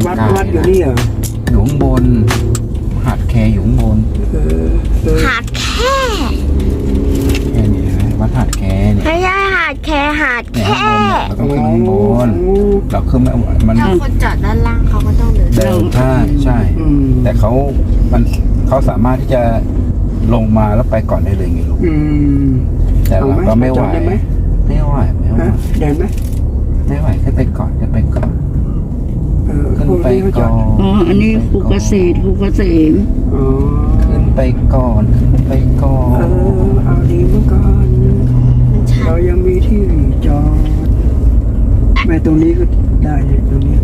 นี่เหรออยู่ข้างบน หาดแคอยู่ข้างบนเออเออหาดแค่แค่นี้นะวัดหาดแคเนี่ยไม่ใช่หาดแค่หาดเนี่ยแค่ข้างบนเนี่ยเราต้องขึ้นข้างบนเราขึ้นไม่มันถ้าคนจอดด้านล่างเขาก็ต้องเดิน เดินใช่ใช่ อืมแต่เขามันเขาสามารถที่จะลงมาแล้วไปก่อนได้เลยไงลูก อืม แต่เราก็ไม่ไหว เอาไหมจอดได้ไหม ไม่ไหว ไม่ไหว ฮะเดินไหม ไม่ไหวขึ้นไป นี่อดอ๋อ อันนี้ภูเกษตรภูเกษมอ๋อขึ้นไปก่อนขึ้นไปก่อนเออเอาดีเมื่อก่อนเรายังมีที่จอดแม่ตรงนี้ก็ได้เลยตรงนี้